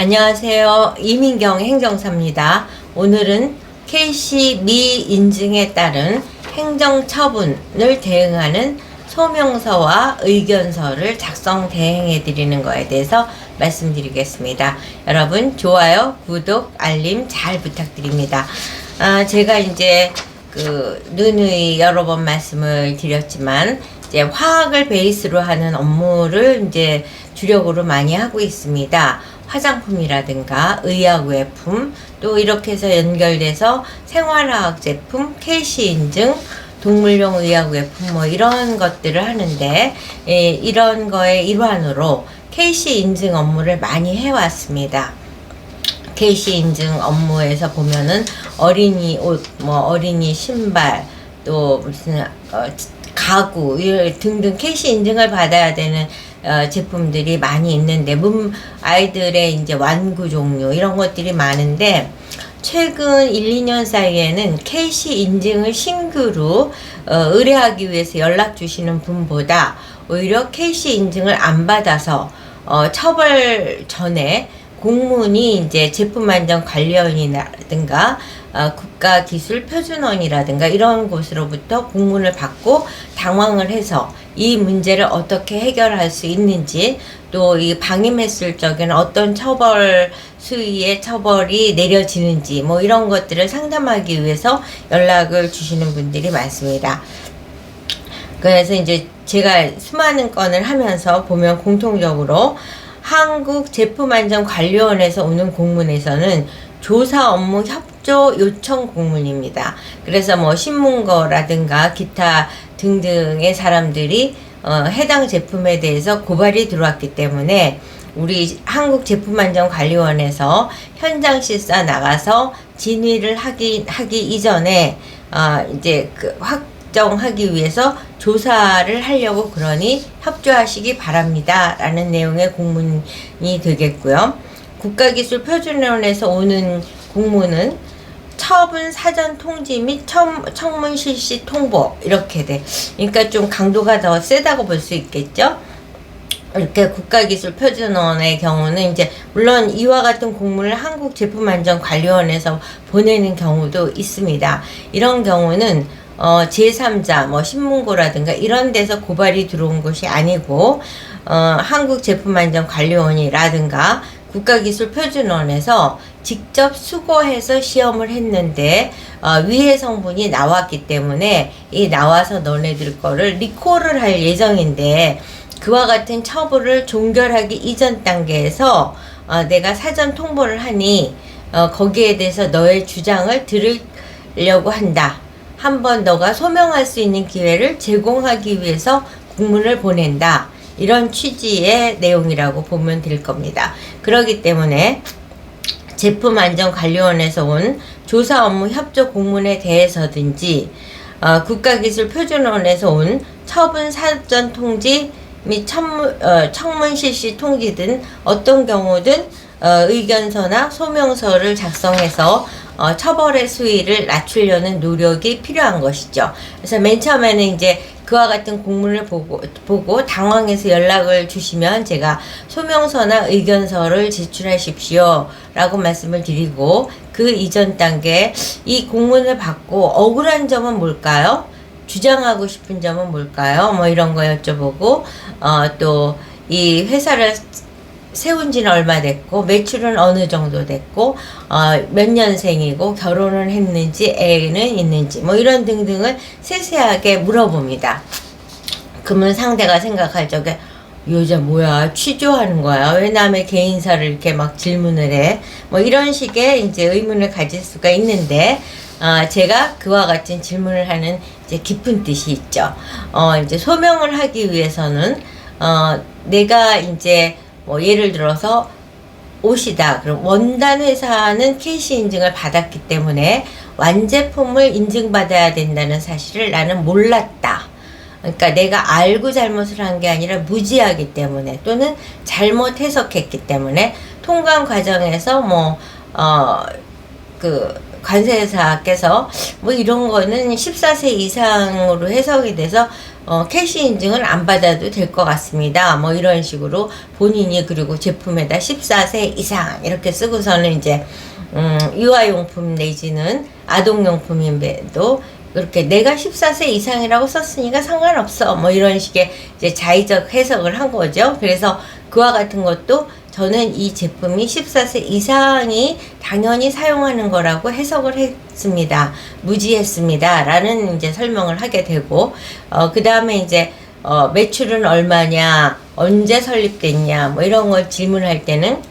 안녕하세요. 이민경 행정사입니다. 오늘은 KC 미인증에 따른 행정처분을 대응하는 소명서와 의견서를 작성 대행해 드리는 거에 대해서 말씀드리겠습니다. 여러분 좋아요, 구독, 알림 잘 부탁드립니다. 아, 제가 이제 그 누누이 여러 번 말씀을 드렸지만 이제 화학을 베이스로 하는 업무를 이제 주력으로 많이 하고 있습니다. 화장품이라든가 의약 외품 또 이렇게 해서 연결돼서 생활화학 제품, KC 인증, 동물용 의약 외품 뭐 이런 것들을 하는데 예, 이런 거의 일환으로 KC 인증 업무를 많이 해왔습니다. KC 인증 업무에서 보면은 어린이 옷, 뭐 어린이 신발, 또 무슨 어, 가구 이런 등등 KC 인증을 받아야 되는 어, 제품들이 많이 있는데 문 아이들의 이제 완구 종류 이런 것들이 많은데 최근 1, 2년 사이에는 KC 인증을 신규로 어, 의뢰하기 위해서 연락 주시는 분보다 오히려 KC 인증을 안 받아서 어, 처벌 전에 공문이 이제 제품 안전 관리원이라든가 어, 국가 기술 표준원이라든가 이런 곳으로부터 공문을 받고 당황을 해서 이 문제를 어떻게 해결할 수 있는지 또 이 방임했을 적에는 어떤 처벌 수위의 처벌이 내려지는지 뭐 이런 것들을 상담하기 위해서 연락을 주시는 분들이 많습니다. 그래서 이제 제가 수많은 건을 하면서 보면 공통적으로 한국 제품안전관리원에서 오는 공문에서는 조사 업무 협조 요청 공문입니다. 그래서 뭐 신문거라든가 기타 등등의 사람들이 어, 해당 제품에 대해서 고발이 들어왔기 때문에 우리 한국제품안전관리원에서 현장 실사 나가서 진위를 하기 하기 이전에 어, 이제 그 확 정하기 위해서 조사를 하려고 그러니 협조하시기 바랍니다. 라는 내용의 공문이 되겠고요. 국가기술 표준원에서 오는 공문은 처분 사전 통지 및 청, 청문 실시 통보 이렇게 돼. 그러니까 좀 강도가 더 세다고 볼 수 있겠죠. 이렇게 국가기술표준원의 경우는 이제 물론 이와 같은 공문을 한국제품안전관리원에서 보내는 경우도 있습니다. 이런 경우는 어, 제3자, 뭐 신문고라든가 이런 데서 고발이 들어온 것이 아니고 어, 한국제품안전관리원이라든가 국가기술표준원에서 직접 수거해서 시험을 했는데 어, 위해 성분이 나왔기 때문에 이 나와서 너네들 거를 리콜을 할 예정인데 그와 같은 처벌을 종결하기 이전 단계에서 어, 내가 사전 통보를 하니 어, 거기에 대해서 너의 주장을 들으려고 한다. 한 번 너가 소명할 수 있는 기회를 제공하기 위해서 국문을 보낸다. 이런 취지의 내용이라고 보면 될 겁니다. 그렇기 때문에 제품 안전 관리원에서 온 조사 업무 협조 공문에 대해서든지 어, 국가기술표준원에서 온 처분 사전 통지 및 청문, 어, 청문 실시 통지 등 어떤 경우든 어, 의견서나 소명서를 작성해서 어, 처벌의 수위를 낮추려는 노력이 필요한 것이죠. 그래서 맨 처음에는 이제 그와 같은 공문을 보고, 보고 당황해서 연락을 주시면 제가 소명서나 의견서를 제출하십시오. 라고 말씀을 드리고 그 이전 단계 이 공문을 받고 억울한 점은 뭘까요? 주장하고 싶은 점은 뭘까요? 뭐 이런 거 여쭤보고 어, 또 이 회사를 세운 지는 얼마 됐고 매출은 어느 정도 됐고 어, 몇 년생이고 결혼을 했는지 애는 있는지 뭐 이런 등등을 세세하게 물어봅니다. 그러면 상대가 생각할 적에 이 여자 뭐야 취조하는 거야 왜 남의 개인사를 이렇게 막 질문을 해 뭐 이런 식의 이제 의문을 가질 수가 있는데 어, 제가 그와 같은 질문을 하는 이제 깊은 뜻이 있죠. 어, 이제 소명을 하기 위해서는 어, 내가 이제 뭐 예를 들어서 옷이다. 그럼 원단 회사는 KC 인증을 받았기 때문에 완제품을 인증받아야 된다는 사실을 나는 몰랐다. 그러니까 내가 알고 잘못을 한 게 아니라 무지하기 때문에 또는 잘못 해석했기 때문에 통관 과정에서 뭐, 어, 그, 관세사께서 뭐 이런 거는 14세 이상으로 해석이 돼서 어, 캐시 인증은 안 받아도 될 것 같습니다. 뭐 이런 식으로 본인이 그리고 제품에다 14세 이상 이렇게 쓰고서는 이제 음, 유아용품 내지는 아동용품인데도 그렇게 내가 14세 이상이라고 썼으니까 상관없어. 뭐 이런 식의 이제 자의적 해석을 한 거죠. 그래서 그와 같은 것도 저는 이 제품이 14세 이상이 당연히 사용하는 거라고 해석을 했습니다. 무지했습니다. 라는 이제 설명을 하게 되고, 어, 그 다음에 이제, 어, 매출은 얼마냐, 언제 설립됐냐, 뭐 이런 걸 질문할 때는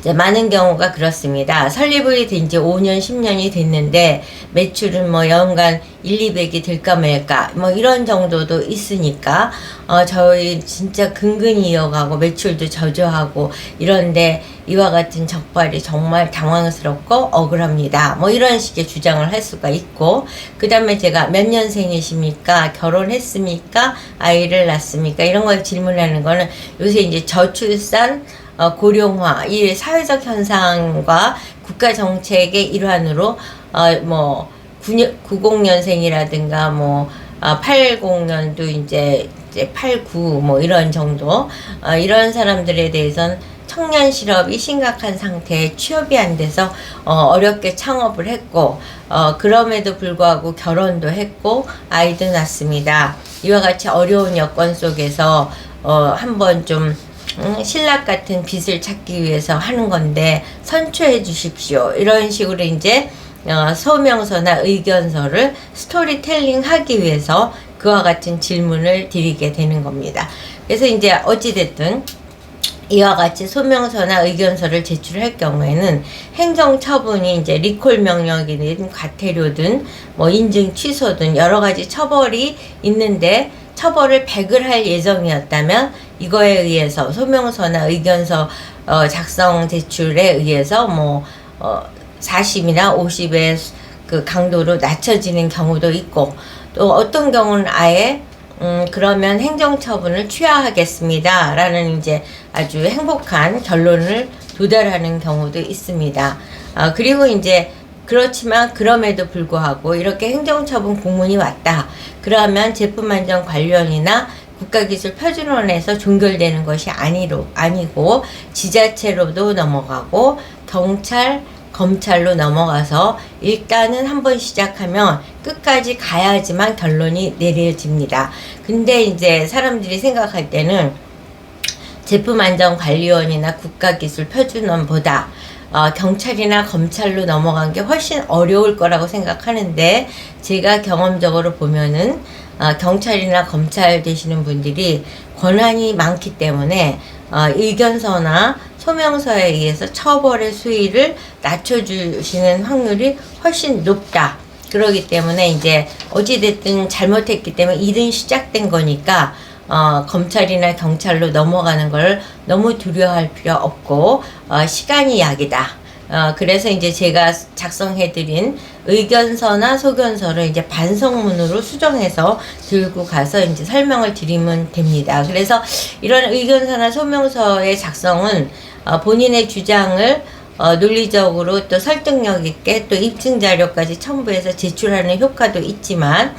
이제 많은 경우가 그렇습니다. 설립이 된 지 5년, 10년이 됐는데 매출은 뭐 연간 1, 200이 될까 말까 뭐 이런 정도도 있으니까 어 저희 진짜 근근히 이어가고 매출도 저조하고 이런데 이와 같은 적발이 정말 당황스럽고 억울합니다. 뭐 이런 식의 주장을 할 수가 있고 그 다음에 제가 몇 년생이십니까? 결혼했습니까? 아이를 낳습니까? 이런 걸 질문하는 거는 요새 이제 저출산 어, 고령화 이 사회적 현상과 국가 정책의 일환으로 어, 뭐 90년생이라든가 뭐 아, 80년도 이제 이제 89 뭐 이런 정도 어, 이런 사람들에 대해서는 청년 실업이 심각한 상태에 취업이 안 돼서 어, 어렵게 창업을 했고 어, 그럼에도 불구하고 결혼도 했고 아이도 낳습니다. 이와 같이 어려운 여건 속에서 어, 한번 좀 음, 신락 같은 빚을 찾기 위해서 하는 건데 선처해 주십시오. 이런 식으로 이제 어, 소명서나 의견서를 스토리텔링 하기 위해서 그와 같은 질문을 드리게 되는 겁니다. 그래서 이제 어찌됐든 이와 같이 소명서나 의견서를 제출할 경우에는 행정처분이 이제 리콜 명령이든 과태료든 뭐 인증 취소든 여러 가지 처벌이 있는데 처벌을 100을 할 예정이었다면 이거에 의해서 소명서나 의견서 어, 작성 제출에 의해서 뭐 어, 40이나 50의 그 강도로 낮춰지는 경우도 있고 또 어떤 경우는 아예 음, 그러면 행정처분을 취하하겠습니다. 라는 이제 아주 행복한 결론을 도달하는 경우도 있습니다. 아, 그리고 이제 그렇지만 그럼에도 불구하고 이렇게 행정처분 공문이 왔다. 그러면 제품 안전 관련이나 국가기술 표준원에서 종결되는 것이 아니로, 아니고 지자체로도 넘어가고 경찰, 검찰로 넘어가서 일단은 한번 시작하면 끝까지 가야지만 결론이 내려집니다. 근데 이제 사람들이 생각할 때는 제품안전관리원이나 국가기술표준원보다 어, 경찰이나 검찰로 넘어간 게 훨씬 어려울 거라고 생각하는데 제가 경험적으로 보면은 어, 경찰이나 검찰 되시는 분들이 권한이 많기 때문에 어, 의견서나 소명서에 의해서 처벌의 수위를 낮춰주시는 확률이 훨씬 높다. 그러기 때문에 이제 어찌됐든 잘못했기 때문에 일은 시작된 거니까 어, 검찰이나 경찰로 넘어가는 걸 너무 두려워할 필요 없고 어, 시간이 약이다. 어, 그래서 이제 제가 작성해드린 의견서나 소견서를 이제 반성문으로 수정해서 들고 가서 이제 설명을 드리면 됩니다. 그래서 이런 의견서나 소명서의 작성은 어, 본인의 주장을 어, 논리적으로 또 설득력 있게 또 입증 자료까지 첨부해서 제출하는 효과도 있지만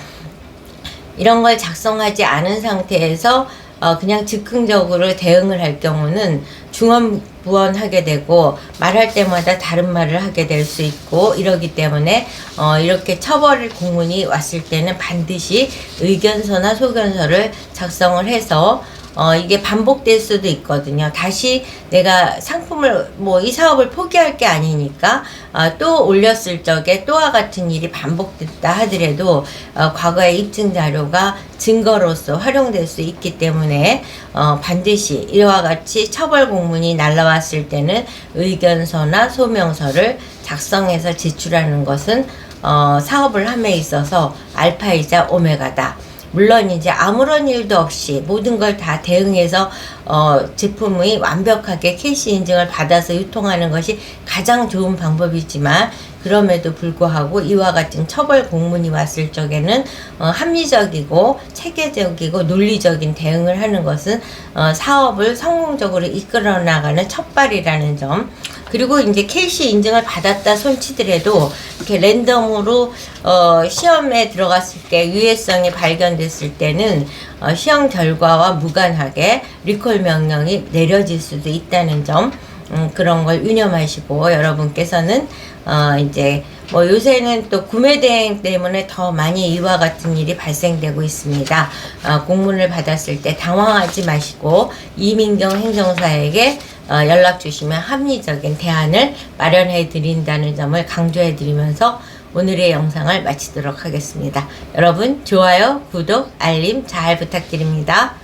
이런 걸 작성하지 않은 상태에서 어, 그냥 즉흥적으로 대응을 할 경우는 중언부언하게 되고 말할 때마다 다른 말을 하게 될 수 있고 이러기 때문에 어, 이렇게 처벌 공문이 왔을 때는 반드시 의견서나 소견서를 작성을 해서 어, 이게 반복될 수도 있거든요. 다시 내가 상품을, 뭐, 이 사업을 포기할 게 아니니까, 어, 또 올렸을 적에 또와 같은 일이 반복됐다 하더라도, 어, 과거의 입증 자료가 증거로서 활용될 수 있기 때문에, 어, 반드시 이와 같이 처벌 공문이 날라왔을 때는 의견서나 소명서를 작성해서 제출하는 것은, 어, 사업을 함에 있어서 알파이자 오메가다. 물론 이제 아무런 일도 없이 모든 걸 다 대응해서 어, 제품이 완벽하게 캐시 인증을 받아서 유통하는 것이 가장 좋은 방법이지만 그럼에도 불구하고 이와 같은 처벌 공문이 왔을 적에는 어, 합리적이고 체계적이고 논리적인 대응을 하는 것은 어, 사업을 성공적으로 이끌어 나가는 첫발이라는 점 그리고 이제 KC 인증을 받았다 손치더라도 이렇게 랜덤으로 어, 시험에 들어갔을 때 유해성이 발견됐을 때는 어, 시험 결과와 무관하게 리콜 명령이 내려질 수도 있다는 점 음, 그런 걸 유념하시고 여러분께서는 어, 이제 뭐 요새는 또 구매 대행 때문에 더 많이 이와 같은 일이 발생되고 있습니다. 어, 공문을 받았을 때 당황하지 마시고 이민경 행정사에게 어, 연락 주시면 합리적인 대안을 마련해 드린다는 점을 강조해 드리면서 오늘의 영상을 마치도록 하겠습니다. 여러분 좋아요, 구독, 알림 잘 부탁드립니다.